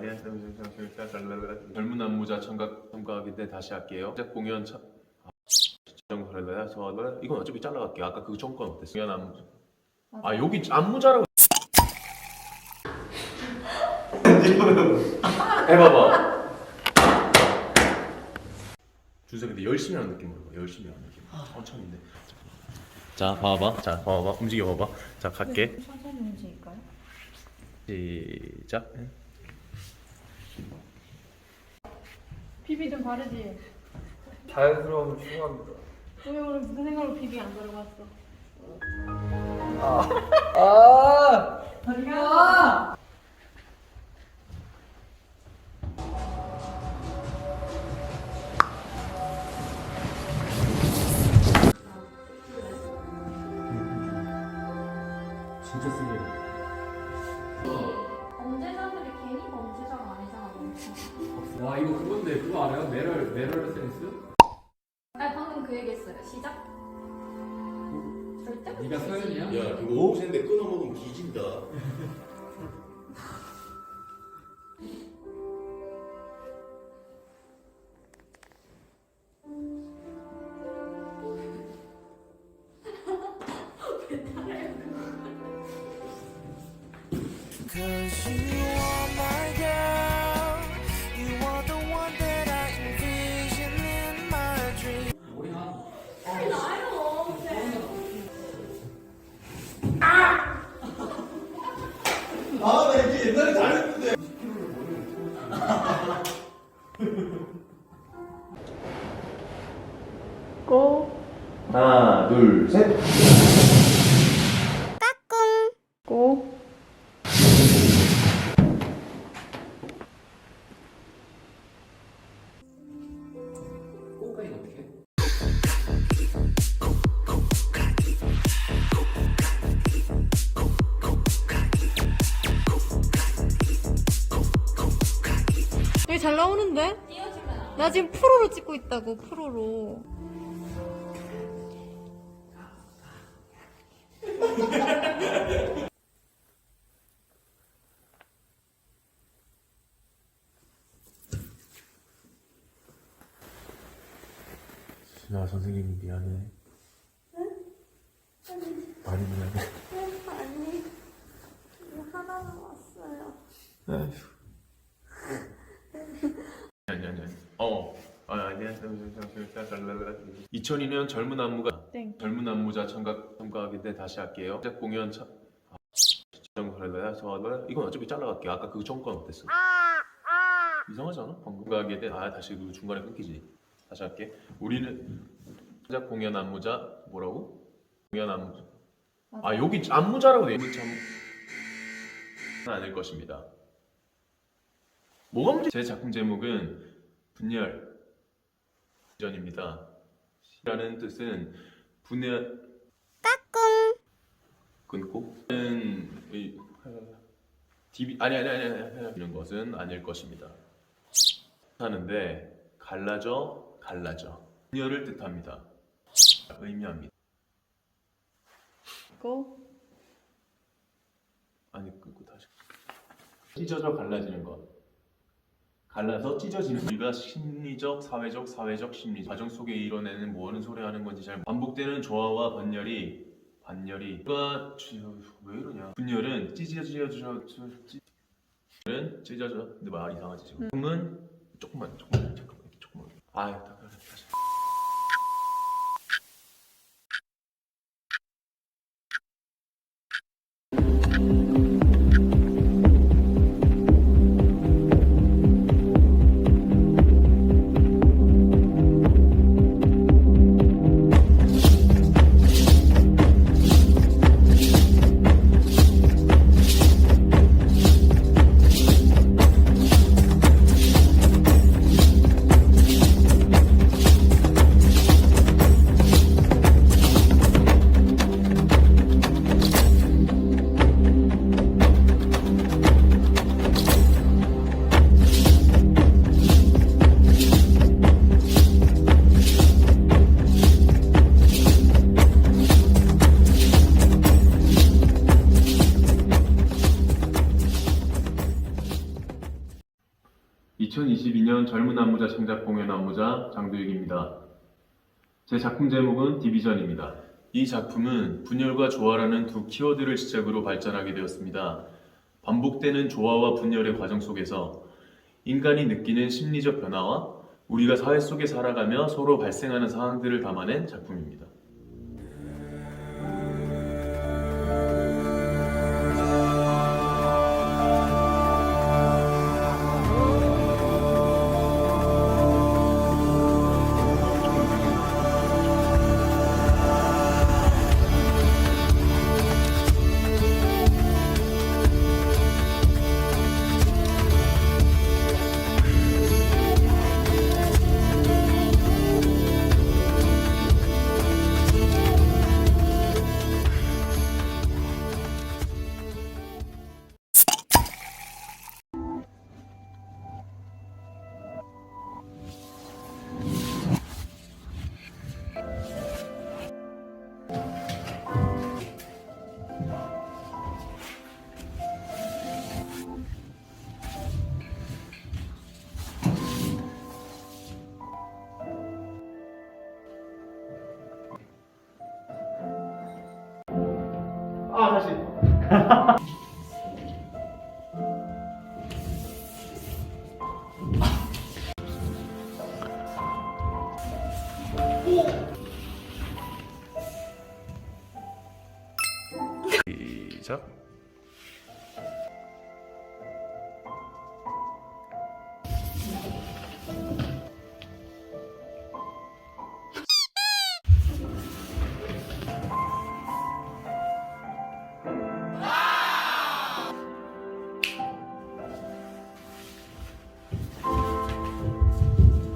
아니야. 젊은 안무자 청각 청각인데 다시 할게요. 시작 공연 차. 아, 이건 어차피 잘라갈게요. 아까 그 정권 어땠어? 공연 안무자. 아 여기 안무자라고. 해봐봐. 준서 근데 열심히 하는 느낌으로 봐. 열심히 하는 느낌. 천천히인데. 자 봐봐. 자 봐봐. 움직여 봐봐. 자 갈게. 천천히 움직일까요? 시작. 비비 좀 바르지. 자연스러움을 추구합니다. 오늘 오늘 무슨 생각으로 비비 안 바르고 왔어? 아! 다리가. 메럴 센스? 아 방금 그 얘기했어요. 시작. 절대. 네가 서현이야? 야 이거 오세인데 끊어먹으면 뒤진다 Cause you 잘 나오는데? 나 지금 프로로 찍고 있다고 프로로. 야 선생님 미안해. 많이 미안해. 아니 하나 남았어요. 아휴. 아니 어. 아 아니야. 2002년 젊은 안무가 땡. 젊은 안무자 청각 청각인데 다시 할게요. 시작 공연 차. 아, 정설래저 이건 어차피 잘라갈게요. 아까 그 정권 어땠어? 이상하지 않아? 방금 가게 돼. 아 다시 그 중간에 끊기지. 다시 할게. 우리는 시작 공연 안무자 뭐라고? 공연 안무자. 아 여기 안무자라고 돼. 참 아닐 것입니다. 뭐가 문제? 제 작품 제목은 분열 전입니다. 라는 뜻은 분열 끊고 는 이- 디비 아니 아니 아니 아니 이런 것은 아닐 것입니다. 하는데 갈라져 갈라져 분열을 뜻합니다. 의미합니다. 고. 아니 끊고 다시 찢어져 갈라지는 것 갈라서 찢어지는 우리가 심리적 사회적 사회적 심리 과정 속에 이뤄내는 뭐하는 소리 하는 건지 잘 반복되는 조화와 반열이 반열이. 가왜 이러냐? 분열은 찢어져 찢어는 찢어져. 근데 말 이상하지 지금. 음은 조금만 조금만 잠깐만 조금만. 아 다시 2022년 젊은 안무자 창작 공연 안무자 장도익입니다. 제 작품 제목은 디비전입니다. 이 작품은 분열과 조화라는 두 키워드를 시작으로 발전하게 되었습니다. 반복되는 조화와 분열의 과정 속에서 인간이 느끼는 심리적 변화와 우리가 사회 속에 살아가며 서로 발생하는 상황들을 담아낸 작품입니다. 시작.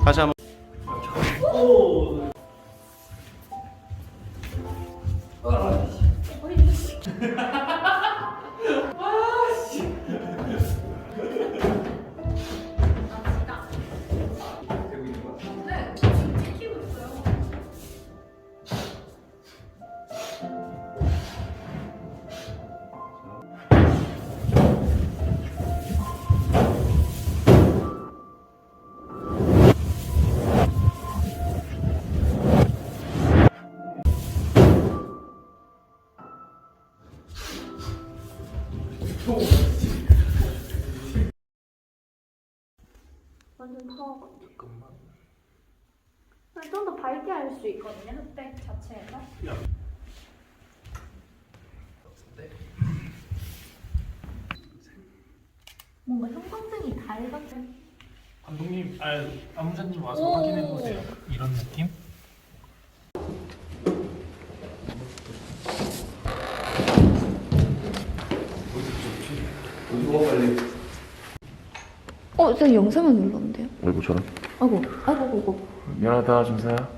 다시 한번 완 좀 더 밝게 할 수 있거든요, 흑백 자체에서. 뭔가 형광등이 밝은 감독님, 아, 안무사님 와서 확인해 보세요. 이런 느낌? 어, 저 영상을 눌렀는데요? 얼굴처럼. 아이고, 아이고, 아이고. 미안하다 준서야.